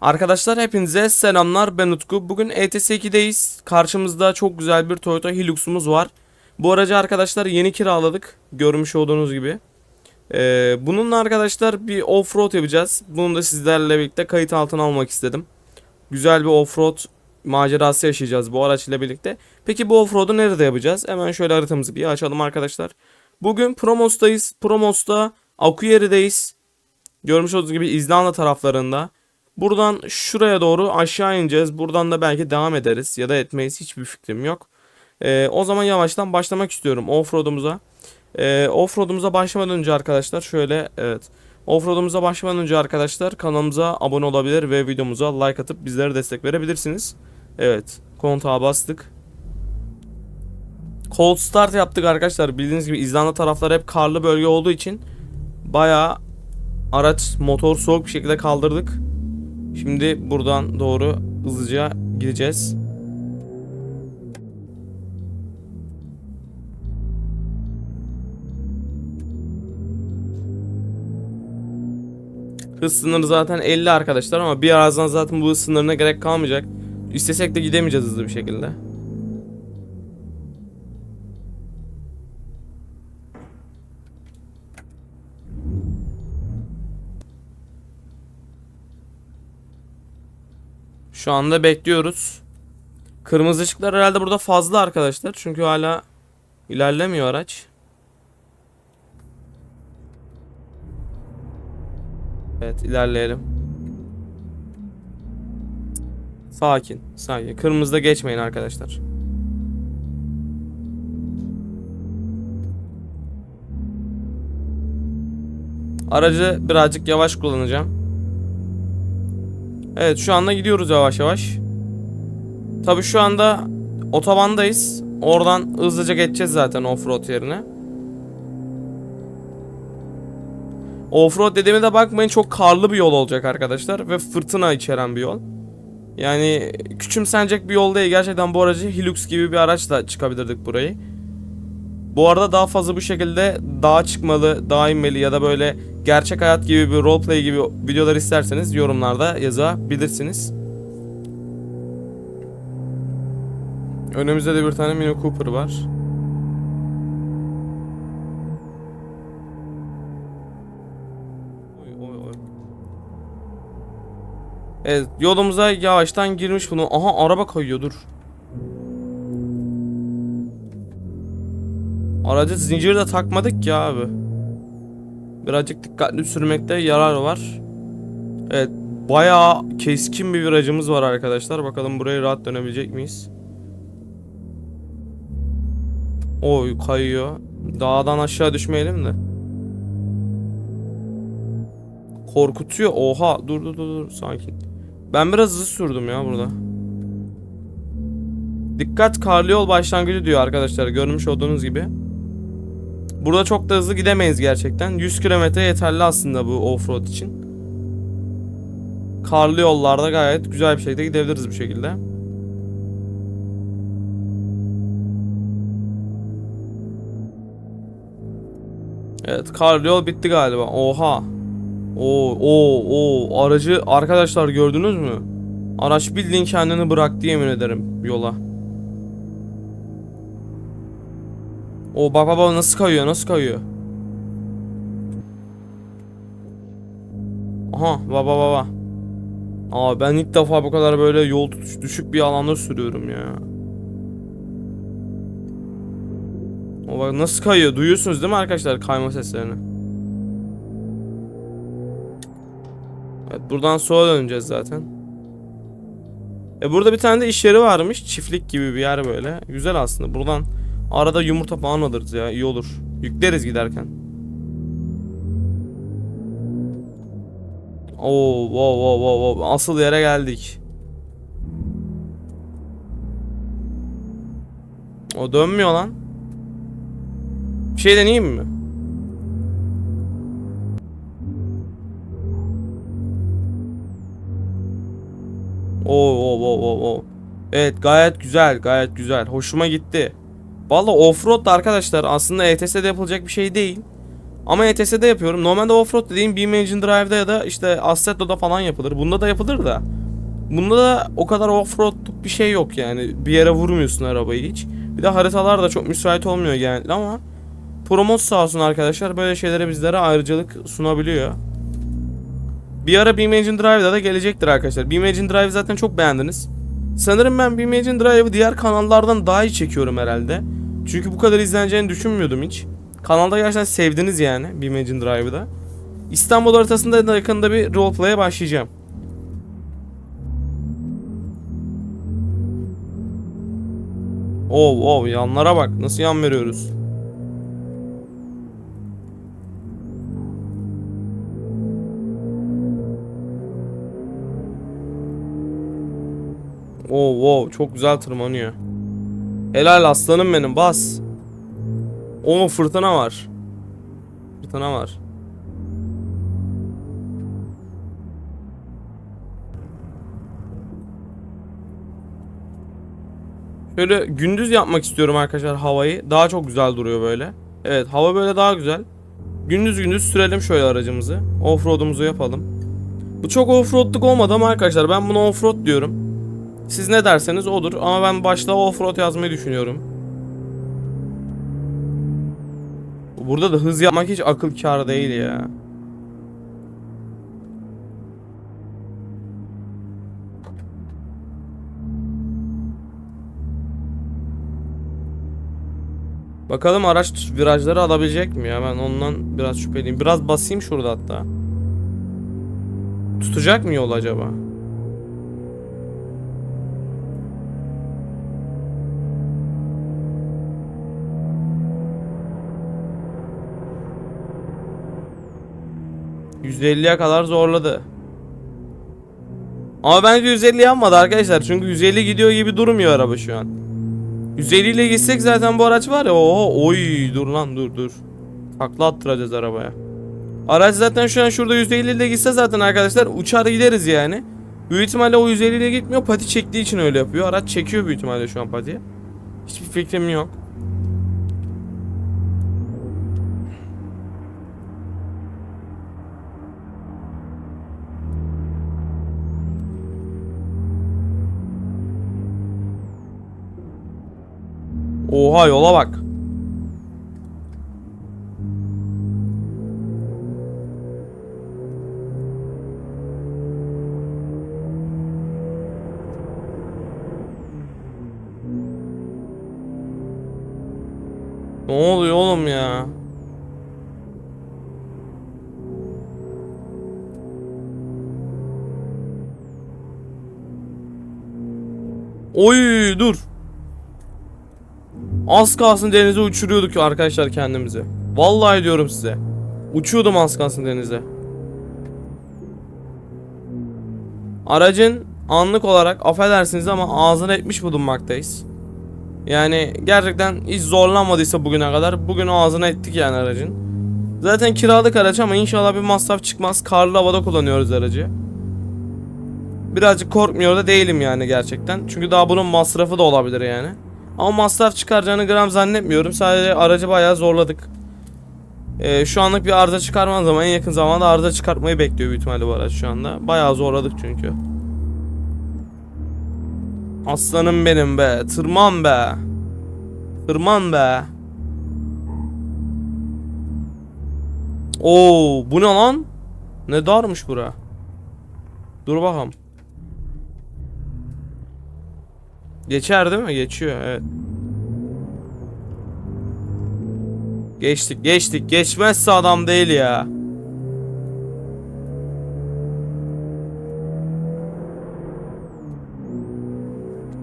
Arkadaşlar hepinize selamlar ben Utku. Bugün E ETS 2'deyiz. Karşımızda çok güzel bir Toyota Hilux'umuz var. Bu aracı arkadaşlar yeni kiraladık. Görmüş olduğunuz gibi. Ee, bununla arkadaşlar bir offroad yapacağız. Bunu da sizlerle birlikte kayıt altına almak istedim. Güzel bir offroad macerası yaşayacağız bu araç ile birlikte. Peki bu offroad'u nerede yapacağız? Hemen şöyle haritamızı bir açalım arkadaşlar. Bugün Promos'tayız. Promos'ta Akuyeri'deyiz. Görmüş olduğunuz gibi İzlanda taraflarında. Buradan şuraya doğru aşağı ineceğiz. Buradan da belki devam ederiz ya da etmeyiz. Hiçbir fikrim yok. Ee, o zaman yavaştan başlamak istiyorum offroad'umuza. Ee, offroad'umuza başlamadan önce arkadaşlar şöyle evet. Offroad'umuza başlamadan önce arkadaşlar kanalımıza abone olabilir ve videomuza like atıp bizlere destek verebilirsiniz. Evet. Kontağa bastık. Cold start yaptık arkadaşlar. Bildiğiniz gibi İzlanda tarafları hep karlı bölge olduğu için bayağı araç motor soğuk bir şekilde kaldırdık. Şimdi buradan doğru hızlıca gideceğiz. Hız sınırı zaten 50 arkadaşlar ama birazdan zaten bu hız sınırına gerek kalmayacak. İstesek de gidemeyeceğiz hızlı bir şekilde. Şu anda bekliyoruz. Kırmızı ışıklar herhalde burada fazla arkadaşlar. Çünkü hala ilerlemiyor araç. Evet ilerleyelim. Sakin, sakin. Kırmızıda geçmeyin arkadaşlar. Aracı birazcık yavaş kullanacağım. Evet şu anda gidiyoruz yavaş yavaş. Tabi şu anda otobandayız. Oradan hızlıca geçeceğiz zaten offroad yerine. Offroad dediğime de bakmayın çok karlı bir yol olacak arkadaşlar ve fırtına içeren bir yol. Yani küçümsenecek bir yol değil. Gerçekten bu aracı Hilux gibi bir araçla çıkabilirdik burayı. Bu arada daha fazla bu şekilde dağa çıkmalı, dağa inmeli ya da böyle gerçek hayat gibi bir roleplay gibi videolar isterseniz yorumlarda yazabilirsiniz. Önümüzde de bir tane Mini Cooper var. Evet yolumuza yavaştan girmiş bunu. Aha araba kayıyor dur. Aracı zinciri de takmadık ya abi. Birazcık dikkatli sürmekte yarar var. Evet bayağı keskin bir virajımız var arkadaşlar. Bakalım burayı rahat dönebilecek miyiz? Oy kayıyor. Dağdan aşağı düşmeyelim de. Korkutuyor. Oha dur dur dur dur sakin. Ben biraz hızlı sürdüm ya burada. Dikkat karlı yol başlangıcı diyor arkadaşlar görmüş olduğunuz gibi. Burada çok da hızlı gidemeyiz gerçekten. 100 km yeterli aslında bu offroad için. Karlı yollarda gayet güzel bir şekilde gidebiliriz bu şekilde. Evet karlı yol bitti galiba. Oha. Oo, oo, oo. Aracı arkadaşlar gördünüz mü? Araç bildiğin kendini bıraktı yemin ederim yola. O bak bak nasıl kayıyor nasıl kayıyor. Aha baba baba. Aa ben ilk defa bu kadar böyle yol tutuş düşük bir alanda sürüyorum ya. O bak nasıl kayıyor duyuyorsunuz değil mi arkadaşlar kayma seslerini. Evet buradan sola döneceğiz zaten. E burada bir tane de iş yeri varmış çiftlik gibi bir yer böyle. Güzel aslında buradan Arada yumurta falan alırız ya iyi olur. Yükleriz giderken. Oo, wow, wow, wow, wow. Asıl yere geldik. O dönmüyor lan. Bir şey deneyeyim mi? Oo, oo, oo, oo, oo. Evet gayet güzel gayet güzel. Hoşuma gitti. Valla offroad da arkadaşlar aslında ETS'de yapılacak bir şey değil. Ama ETS'de yapıyorum. Normalde offroad dediğim Beam Engine Drive'da ya da işte Assetto'da falan yapılır. Bunda da yapılır da. Bunda da o kadar offroadluk bir şey yok yani. Bir yere vurmuyorsun arabayı hiç. Bir de haritalar da çok müsait olmuyor genellikle ama Promos sağ olsun arkadaşlar böyle şeylere bizlere ayrıcalık sunabiliyor. Bir ara Beam Engine Drive'da da gelecektir arkadaşlar. Beam Engine Drive zaten çok beğendiniz. Sanırım ben Beam Engine Drive'ı diğer kanallardan daha iyi çekiyorum herhalde. Çünkü bu kadar izleneceğini düşünmüyordum hiç. Kanalda gerçekten sevdiniz yani Beam Engine Drive'ı da. İstanbul haritasında da yakında bir roleplay'e başlayacağım. Oh oh yanlara bak nasıl yan veriyoruz. Oh wow çok güzel tırmanıyor. Helal aslanım benim bas. O fırtına var. Fırtına var. Şöyle gündüz yapmak istiyorum arkadaşlar havayı. Daha çok güzel duruyor böyle. Evet hava böyle daha güzel. Gündüz gündüz sürelim şöyle aracımızı. Offroad'umuzu yapalım. Bu çok offroad'luk olmadı ama arkadaşlar ben buna offroad diyorum. Siz ne derseniz odur ama ben başta offroad yazmayı düşünüyorum. Burada da hız yapmak hiç akıl kârı değil ya. Bakalım araç virajları alabilecek mi ya? Ben ondan biraz şüpheliyim. Biraz basayım şurada hatta. Tutacak mı yol acaba? %50'ye kadar zorladı. Ama bence 150 yapmadı arkadaşlar. Çünkü 150 gidiyor gibi durmuyor araba şu an. 150 ile gitsek zaten bu araç var ya. Oo, oy dur lan dur dur. Takla attıracağız arabaya. Araç zaten şu an şurada 150 ile gitse zaten arkadaşlar uçar gideriz yani. Büyük ihtimalle o 150 ile gitmiyor. Pati çektiği için öyle yapıyor. Araç çekiyor büyük ihtimalle şu an patiye. Hiçbir fikrim yok. Oha yola bak. Ne oluyor oğlum ya? Oy dur. Az kalsın denize uçuruyorduk arkadaşlar kendimizi. Vallahi diyorum size. Uçuyordum az kalsın denize. Aracın anlık olarak affedersiniz ama ağzına etmiş bulunmaktayız. Yani gerçekten hiç zorlanmadıysa bugüne kadar bugün ağzına ettik yani aracın. Zaten kiralık araç ama inşallah bir masraf çıkmaz. Karlı havada kullanıyoruz aracı. Birazcık korkmuyor da değilim yani gerçekten. Çünkü daha bunun masrafı da olabilir yani. Ama masraf çıkaracağını gram zannetmiyorum. Sadece aracı bayağı zorladık. Ee, şu anlık bir arıza çıkarmaz ama en yakın zamanda arıza çıkartmayı bekliyor büyük ihtimalle bu araç şu anda. Bayağı zorladık çünkü. Aslanım benim be. Tırman be. Tırman be. Oo, bu ne lan? Ne darmış bura. Dur bakalım. Geçer değil mi? Geçiyor evet. Geçtik geçtik. Geçmezse adam değil ya.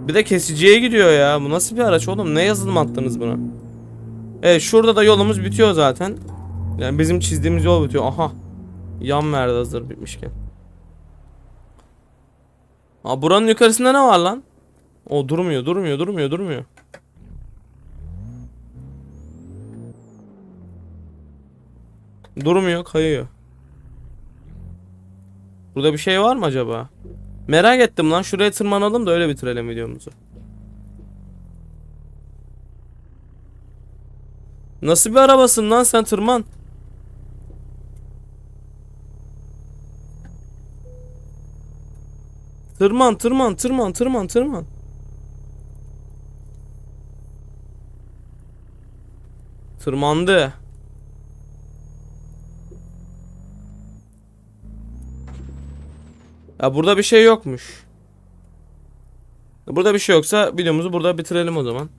Bir de kesiciye gidiyor ya. Bu nasıl bir araç oğlum? Ne yazılım attınız buna? Evet şurada da yolumuz bitiyor zaten. Yani bizim çizdiğimiz yol bitiyor. Aha. Yan verdi hazır bitmişken. Aa buranın yukarısında ne var lan? O durmuyor, durmuyor, durmuyor, durmuyor. Durmuyor, kayıyor. Burada bir şey var mı acaba? Merak ettim lan. Şuraya tırmanalım da öyle bitirelim videomuzu. Nasıl bir arabasın lan sen tırman. Tırman tırman tırman tırman tırman. Tırmandı. Ya burada bir şey yokmuş. Burada bir şey yoksa videomuzu burada bitirelim o zaman.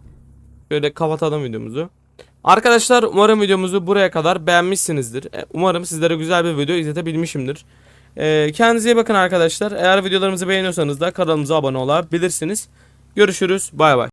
Böyle kapatalım videomuzu. Arkadaşlar umarım videomuzu buraya kadar beğenmişsinizdir. E, Umarım sizlere güzel bir video izletebilmişimdir. E, kendinize iyi bakın arkadaşlar. Eğer videolarımızı beğeniyorsanız da kanalımıza abone olabilirsiniz. Görüşürüz. Bay bay.